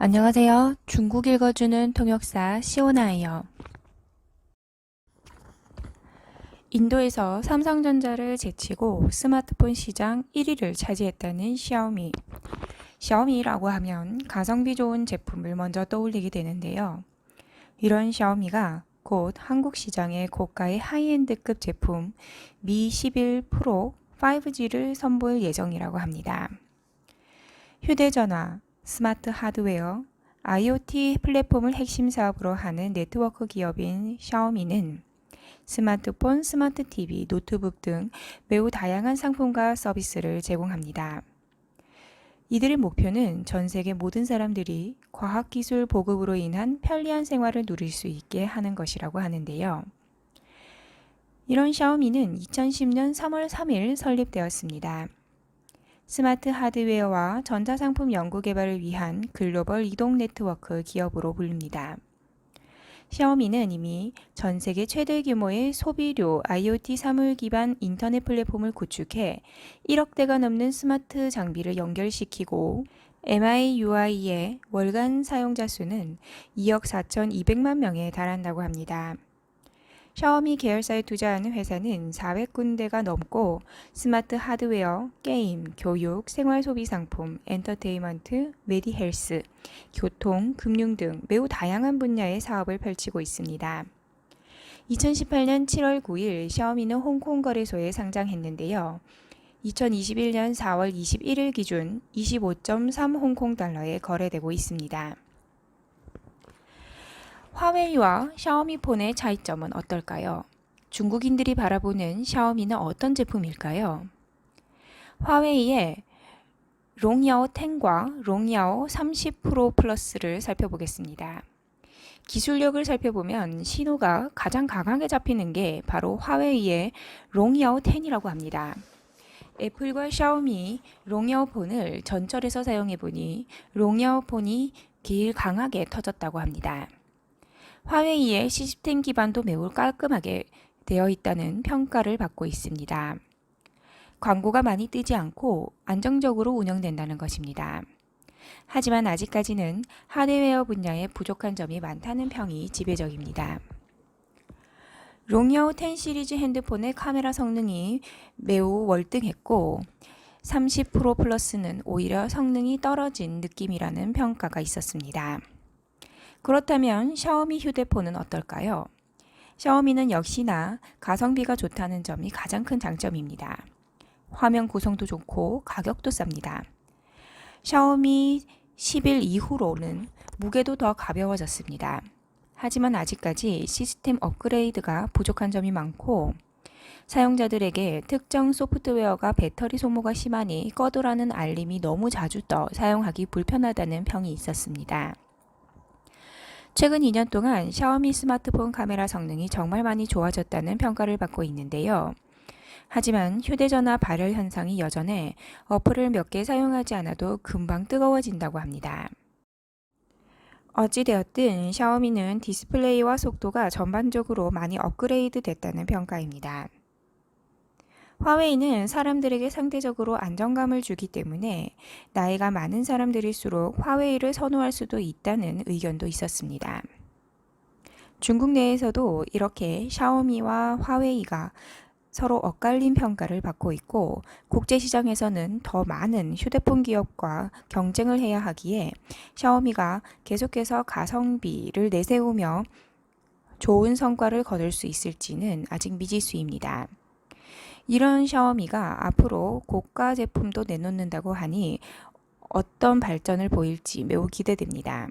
안녕하세요. 중국 읽어주는 통역사 시오나예요. 인도에서 삼성전자를 제치고 스마트폰 시장 1위를 차지했다는 샤오미. 샤오미라고 하면 가성비 좋은 제품을 먼저 떠올리게 되는데요. 이런 샤오미가 곧 한국 시장에 고가의 하이엔드급 제품 미 11 프로 5G를 선보일 예정이라고 합니다. 휴대전화, 스마트 하드웨어, IoT 플랫폼을 핵심 사업으로 하는 네트워크 기업인 샤오미는 스마트폰, 스마트 TV, 노트북 등 매우 다양한 상품과 서비스를 제공합니다. 이들의 목표는 전 세계 모든 사람들이 과학기술 보급으로 인한 편리한 생활을 누릴 수 있게 하는 것이라고 하는데요. 이런 샤오미는 2010년 3월 3일 설립되었습니다. 스마트 하드웨어와 전자상품 연구 개발을 위한 글로벌 이동 네트워크 기업으로 불립니다. 샤오미는 이미 전 세계 최대 규모의 소비료 IoT 사물 기반 인터넷 플랫폼을 구축해 1억 대가 넘는 스마트 장비를 연결시키고 MIUI의 월간 사용자 수는 2억 4,200만 명에 달한다고 합니다. 샤오미 계열사에 투자하는 회사는 400군데가 넘고 스마트 하드웨어, 게임, 교육, 생활 소비 상품, 엔터테인먼트, 메디 헬스, 교통, 금융 등 매우 다양한 분야의 사업을 펼치고 있습니다. 2018년 7월 9일 샤오미는 홍콩 거래소에 상장했는데요. 2021년 4월 21일 기준 25.3 홍콩 달러에 거래되고 있습니다. 화웨이와 샤오미 폰의 차이점은 어떨까요? 중국인들이 바라보는 샤오미는 어떤 제품일까요? 화웨이의 롱야오 10과 롱야오 30 프로 플러스를 살펴보겠습니다. 기술력을 살펴보면 신호가 가장 강하게 잡히는 게 바로 화웨이의 롱야오 10이라고 합니다. 애플과 샤오미 롱야오 폰을 전철에서 사용해 보니 롱야오 폰이 길 강하게 터졌다고 합니다. 화웨이의 시스템 기반도 매우 깔끔하게 되어 있다는 평가를 받고 있습니다. 광고가 많이 뜨지 않고 안정적으로 운영된다는 것입니다. 하지만 아직까지는 하드웨어 분야에 부족한 점이 많다는 평이 지배적입니다. 롱여우 10 시리즈 핸드폰의 카메라 성능이 매우 월등했고 30 프로 플러스는 오히려 성능이 떨어진 느낌이라는 평가가 있었습니다. 그렇다면 샤오미 휴대폰은 어떨까요? 샤오미는 역시나 가성비가 좋다는 점이 가장 큰 장점입니다. 화면 구성도 좋고 가격도 쌉니다. 샤오미 11 이후로는 무게도 더 가벼워졌습니다. 하지만 아직까지 시스템 업그레이드가 부족한 점이 많고 사용자들에게 특정 소프트웨어가 배터리 소모가 심하니 꺼두라는 알림이 너무 자주 떠 사용하기 불편하다는 평이 있었습니다. 최근 2년 동안 샤오미 스마트폰 카메라 성능이 정말 많이 좋아졌다는 평가를 받고 있는데요. 하지만 휴대전화 발열 현상이 여전해 어플을 몇 개 사용하지 않아도 금방 뜨거워진다고 합니다. 어찌되었든 샤오미는 디스플레이와 속도가 전반적으로 많이 업그레이드 됐다는 평가입니다. 화웨이는 사람들에게 상대적으로 안정감을 주기 때문에 나이가 많은 사람들일수록 화웨이를 선호할 수도 있다는 의견도 있었습니다. 중국 내에서도 이렇게 샤오미와 화웨이가 서로 엇갈린 평가를 받고 있고 국제시장에서는 더 많은 휴대폰 기업과 경쟁을 해야 하기에 샤오미가 계속해서 가성비를 내세우며 좋은 성과를 거둘 수 있을지는 아직 미지수입니다. 이런 샤오미가 앞으로 고가 제품도 내놓는다고 하니 어떤 발전을 보일지 매우 기대됩니다.